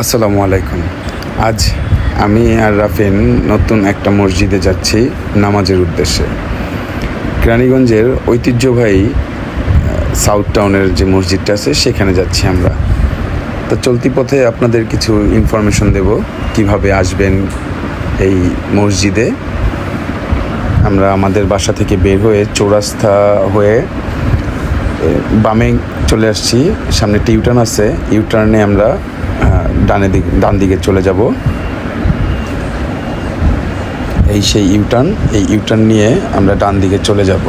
আসসালামু আলাইকুম। আজ আমি আর রাফিন নতুন একটা মসজিদে যাচ্ছি নামাজের উদ্দেশ্যে। কেরানীগঞ্জের ঐতিহ্যবাহী সাউথ টাউনের যে মসজিদটা আছে, সেখানে যাচ্ছি আমরা। তো চলতি পথে আপনাদের কিছু ইনফরমেশন দেব, কীভাবে আসবেন এই মসজিদে। আমরা আমাদের বাসা থেকে বের হয়ে চৌরাস্তা হয়ে বামে চলে আসছি। সামনে টিউটার্ন আছে। ইউটার্নে আমরা ডানে দিক, ডান দিকে চলে যাব। এই সেই ইউটার্ন, এই ইউটার্ন নিয়ে আমরা ডান দিকে চলে যাব।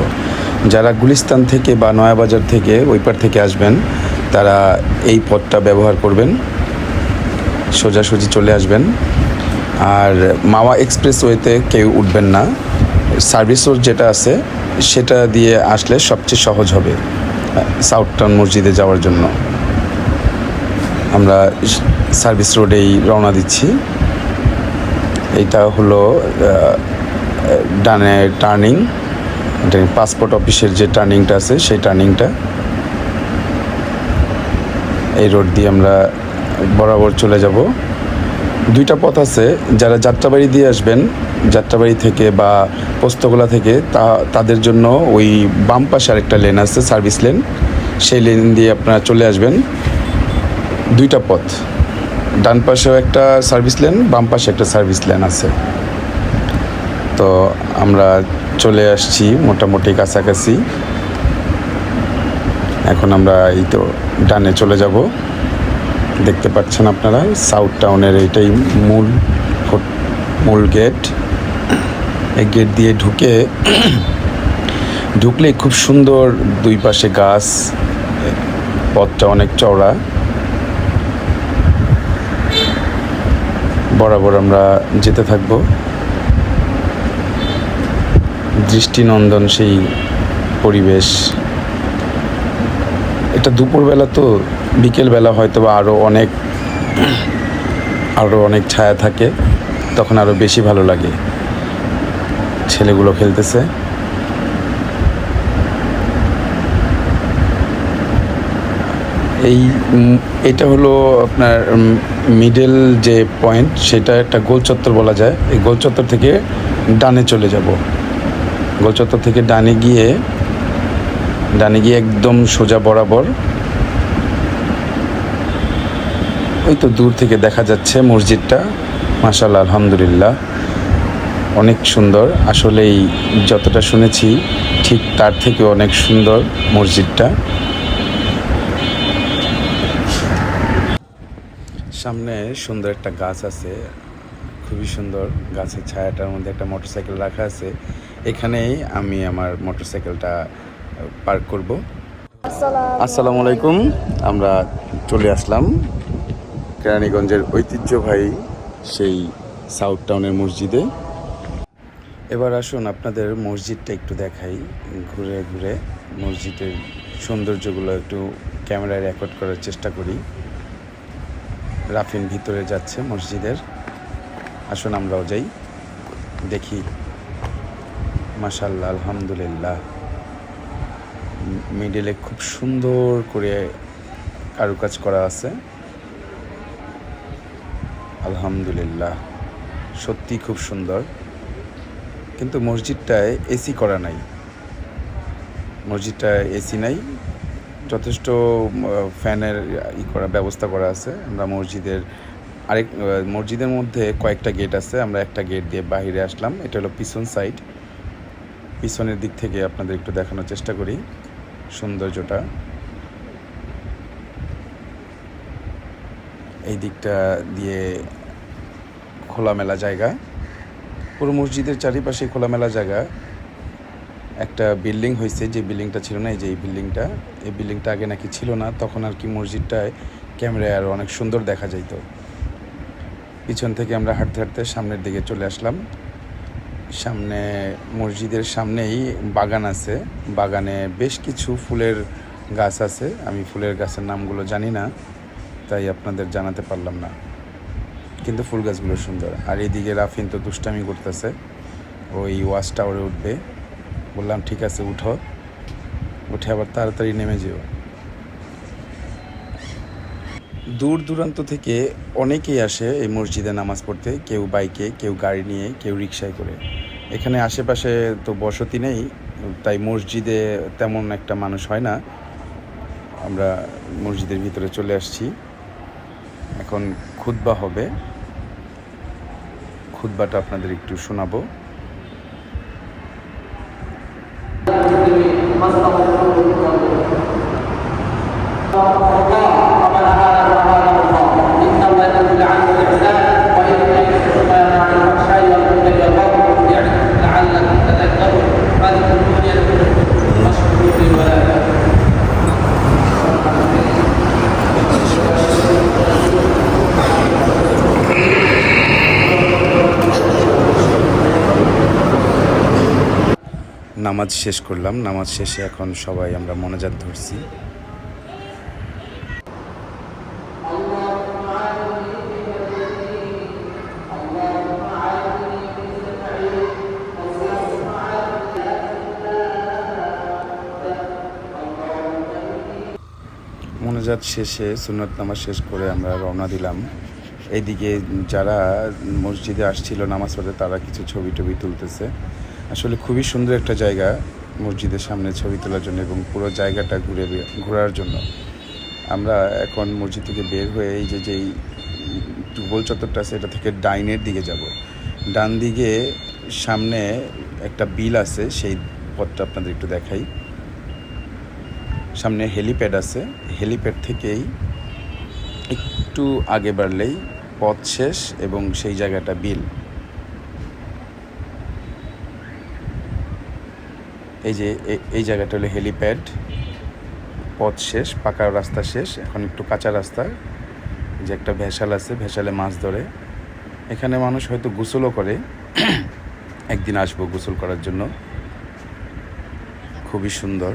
যারা গুলিস্তান থেকে বা নয়াবাজার থেকে ওই পার থেকে আসবেন, তারা এই পথটা ব্যবহার করবেন। সোজাসুজি চলে আসবেন। আর মাওয়া এক্সপ্রেসওয়েতে কেউ উঠবেন না। সার্ভিস রোড যেটা আছে, সেটা দিয়ে আসলে সবচেয়ে সহজ হবে সাউথ টাউন মসজিদে যাওয়ার জন্য। আমরা সার্ভিস রোডেই রওনা দিচ্ছি। এটা হলো ডানে টার্নিং। পাসপোর্ট অফিসের যে টার্নিংটা আছে, সেই টার্নিংটা। এই রোড দিয়ে আমরা বরাবর চলে যাব। দুইটা পথ আছে, যারা যাত্রাবাড়ি দিয়ে আসবেন, যাত্রাবাড়ি থেকে বা পোস্তগোলা থেকে, তা, তাদের জন্য ওই বাম পাশে আরেকটা লেন আছে, সার্ভিস লেন সেই লেন দিয়ে আপনারা চলে আসবেন। দুইটা পথ। ডান পাশেও একটা সার্ভিস লেন বাম পাশে একটা সার্ভিস লেন আছে। তো আমরা চলে আসছি মোটামুটি কাছাকাছি। এখন আমরা এই তো ডানে চলে যাব। দেখতে পাচ্ছেন আপনারা সাউথ টাউনের এইটাই মূল মূল গেট এই গেট দিয়ে ঢুকে ঢুকলে খুব সুন্দর দুই পাশে গাছ, পথটা অনেক চওড়া। বরাবর আমরা যেতে থাকব। দৃষ্টিনন্দন সেই পরিবেশ। এটা দুপুরবেলা তো, বিকেলবেলা হয়তো বা আরও অনেক আরও অনেক ছায়া থাকে, তখন আরও বেশি ভালো লাগে। ছেলেগুলো খেলতেছে। এই এটা হলো আপনার মিডল যে পয়েন্ট সেটা একটা গোল চত্বর বলা যায়। এই গোল চত্বর থেকে ডানে চলে যাব। গোল চত্বর থেকে ডানে গিয়ে ডানে গিয়ে একদম সোজা বরাবর। ওই তো দূর থেকে দেখা যাচ্ছে মসজিদটা। মাশাল্লাহ আলহামদুলিল্লাহ। অনেক সুন্দর। আসলেই যতটা শুনেছি, ঠিক তার থেকে অনেক সুন্দর মসজিদটা। সামনে সুন্দর একটা গাছ আছে। খুবই সুন্দর। গাছের ছায়াটার মধ্যে একটা মোটরসাইকেল রাখা আছে। এখানেই আমি আমার মোটরসাইকেলটা পার্ক করব। আসসালামু আলাইকুম। আমরা চলে আসলাম কেরানীগঞ্জের ঐতিহ্যবাহী সেই সাউথ টাউনের মসজিদে। এবার আসুন আপনাদের মসজিদটা একটু দেখাই। ঘুরে ঘুরে মসজিদের সৌন্দর্যগুলো একটু ক্যামেরায় রেকর্ড করার চেষ্টা করি। রাফিন ভিতরে যাচ্ছে মসজিদের। আসুন আমরাও যাই, দেখি। মাশাল্লাহ আলহামদুলিল্লাহ। মিডলে খুব সুন্দর করে কারুকাজ করা আছে। আলহামদুলিল্লাহ সত্যি খুব সুন্দর। কিন্তু মসজিদটায় এসি করা নাই। মসজিদটায় এসি নাই। যথেষ্ট ফ্যানের ই করা, ব্যবস্থা করা আছে। আমরা মসজিদের আরেক মসজিদের মধ্যে কয়েকটা গেট আছে। আমরা একটা গেট দিয়ে বাইরে আসলাম। এটা হলো পিছন সাইড পিছনের দিক থেকে আপনাদের একটু দেখানোর চেষ্টা করি সৌন্দর্যটা। এই দিকটা দিয়ে খোলামেলা জায়গা। পুরো মসজিদের চারিপাশে খোলামেলা জায়গা। একটা বিল্ডিং হয়েছে, যে বিল্ডিংটা ছিল না, এই যে এই বিল্ডিংটা এই বিল্ডিংটা আগে নাকি ছিল না, তখন আর কি মসজিদটায় ক্যামেরায় আরও অনেক সুন্দর দেখা যাইত। পিছন থেকে আমরা হাঁটতে হাঁটতে সামনের দিকে চলে আসলাম। সামনে, মসজিদের সামনেই বাগান আছে। বাগানে বেশ কিছু ফুলের গাছ আছে। আমি ফুলের গাছের নামগুলো জানি না, তাই আপনাদের জানাতে পারলাম না। কিন্তু ফুল গাছগুলো সুন্দর। আর এদিকে রাফিন তো দুষ্টামি করতেছে। ওই ওয়াচ টাওয়ারে উঠবে। বললাম, ঠিক আছে, উঠো। উঠে আবার তাড়াতাড়ি নেমে যেও। দূর দূরান্ত থেকে অনেকেই আসে এই মসজিদে নামাজ পড়তে, কেউ বাইকে, কেউ গাড়ি নিয়ে, কেউ রিক্সায় করে। এখানে আশেপাশে তো বসতি নেই, তাই মসজিদে তেমন একটা মানুষ হয় না। আমরা মসজিদের ভিতরে চলে আসছি। এখন খুতবা হবে। খুতবাটা আপনাদের একটু শোনাবো। 啊。নামাজ শেষ করলাম। নামাজ শেষে এখন সবাই আমরা মনোজাত ধরছি। মোনাজাত শেষে সুন্নত নামাজ শেষ করে আমরা রওনা দিলাম। এইদিকে যারা মসজিদে আসছিল নামাজ পড়তে, তারা কিছু ছবি টবি তুলতেছে। আসলে খুবই সুন্দর একটা জায়গা মসজিদের সামনে ছবি তোলার জন্য এবং পুরো জায়গাটা ঘুরে ঘোরার জন্য। আমরা এখন মসজিদ থেকে বের হয়ে এই যে যেই গোল চত্বরটা আছে, এটা থেকে ডাইনের দিকে যাব। ডান দিকে সামনে একটা বিল আছে, সেই পথটা আপনাদের একটু দেখাই। সামনে হেলিপ্যাড আছে। হেলিপ্যাড থেকেই একটু আগে বাড়লেই পথ শেষ এবং সেই জায়গাটা বিল। এই যে এই জায়গাটা হলো হেলিপ্যাড পথ শেষ, পাকা রাস্তা শেষ, এখন একটু কাঁচা রাস্তা যে একটা ভেসাল আছে, ভেসালে মাছ ধরে। এখানে মানুষ হয়তো গোসলও করে, একদিন আসব গোসল করার জন্য। খুবই সুন্দর।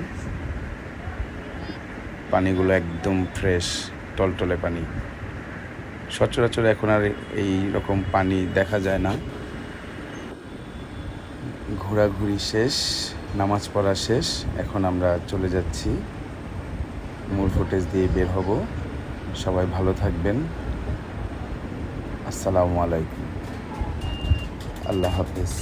পানিগুলো একদম ফ্রেশ টলটলে পানি। সচরাচর এখন আর এই রকম পানি দেখা যায় না। ঘোরাঘুরি শেষ। নামাজ পড়া শেষ, এখন আমরা চলে যাচ্ছি। মূল ফুটেজ দিয়ে বের হব। সবাই ভালো থাকবেন। আসসালামু আলাইকুম। আল্লাহ হাফেজ।